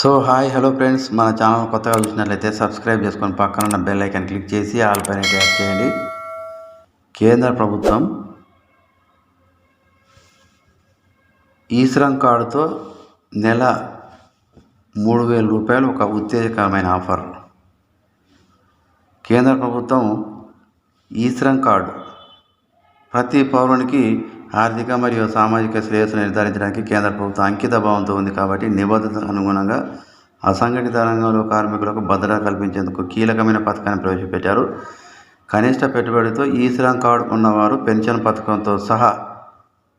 So hi hello friends. మన channel కొత్తగా చూసినట్లయితే సబ్స్క్రైబ్ చేసుకొని పక్కన ఉన్న బెల్ ఐకాన్ క్లిక్ చేసి ఆల్ పైన ట్యాప్ చేయండి. కేంద్ర ప్రభుత్వం ఈశ్రమ్ కార్డుతో నెల మూడు వేల రూపాయలు ఒక ఉత్తేజకరమైన ఆఫర్. కేంద్ర ప్రభుత్వం ఈశ్రమ్ కార్డు ప్రతి పౌరునికి ఆర్థిక మరియు సామాజిక శ్రేయస్సును నిర్ధారించడానికి కేంద్ర ప్రభుత్వం అంకిత భావంతో ఉంది కాబట్టి నిబద్ధతకు అనుగుణంగా అసంఘటిత రంగంలో కార్మికులకు భద్రత కల్పించేందుకు కీలకమైన పథకాన్ని ప్రవేశపెట్టారు. కనిష్ట పెట్టుబడితో ఈ శ్రమ్ కార్డు ఉన్నవారు పెన్షన్ పథకంతో సహా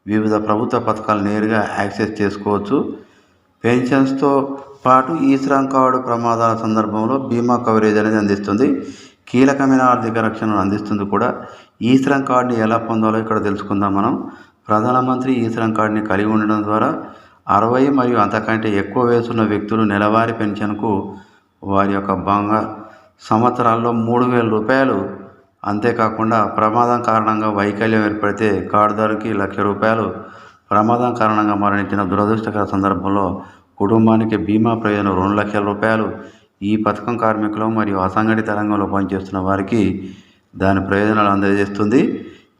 వివిధ ప్రభుత్వ పథకాలు నేరుగా యాక్సెస్ చేసుకోవచ్చు. పెన్షన్స్తో పాటు ఈ శ్రమ్ కార్డు ప్రమాదాల సందర్భంలో బీమా కవరేజ్ అనేది అందిస్తుంది. కీలకమైన ఆర్థిక రక్షణను అందిస్తుంది కూడా. ఈ శ్రమ్ కార్డుని ఎలా పొందాలో ఇక్కడ తెలుసుకుందాం మనం. ప్రధానమంత్రి ఈ శ్రమ్ కార్డుని కలిగి ఉండడం ద్వారా అరవై మరియు అంతకంటే ఎక్కువ వయసున్న వ్యక్తులు నెలవారీ పెన్షన్కు వారి యొక్క బంగ సంవత్సరాల్లో మూడు వేల రూపాయలు. అంతేకాకుండా ప్రమాదం కారణంగా వైకల్యం ఏర్పడితే కార్డుదారుకి లక్ష రూపాయలు. ప్రమాదం కారణంగా మరణించిన దురదృష్టకర సందర్భంలో కుటుంబానికి బీమా ప్రయోజనం రెండు లక్షల రూపాయలు. ఈ పథకం కార్మికులు మరియు అసంఘటిత రంగంలో పనిచేస్తున్న వారికి దాని ప్రయోజనాలు అందజేస్తుంది.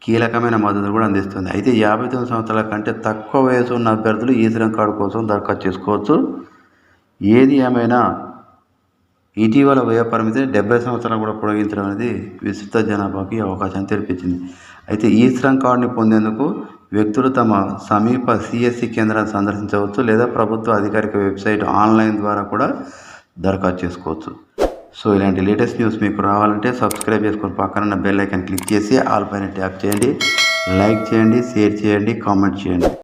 కీలకమైన మద్దతు కూడా అందిస్తుంది. అయితే యాభై తొమ్మిది సంవత్సరాల కంటే తక్కువ వయసు ఉన్న అభ్యర్థులు ఈ శ్రమ్ కార్డు కోసం దరఖాస్తు చేసుకోవచ్చు. ఏది ఏమైనా ఇటీవల వయ పరిమితిని డెబ్బై సంవత్సరాలు కూడా పొడిగించడం అనేది విస్తృత జనాభాకి అవకాశం తెరిపించింది. అయితే ఈ శ్రమ్ కార్డుని పొందేందుకు వ్యక్తులు తమ సమీప సిఎస్సి కేంద్రాన్ని సందర్శించవచ్చు లేదా ప్రభుత్వ అధికారిక వెబ్సైట్ ఆన్లైన్ ద్వారా కూడా దరఖాస్తు చేసుకోవచ్చు. సో ఇలాంటి లేటెస్ట్ న్యూస్ మీకు రావాలంటే సబ్స్క్రైబ్ చేసుకొని పక్కన బెల్ ఐకాన్ క్లిక్ చేసి ఆల్ పైన ట్యాప్ చేయండి. లైక్ చేయండి షేర్ చేయండి కామెంట్ చేయండి.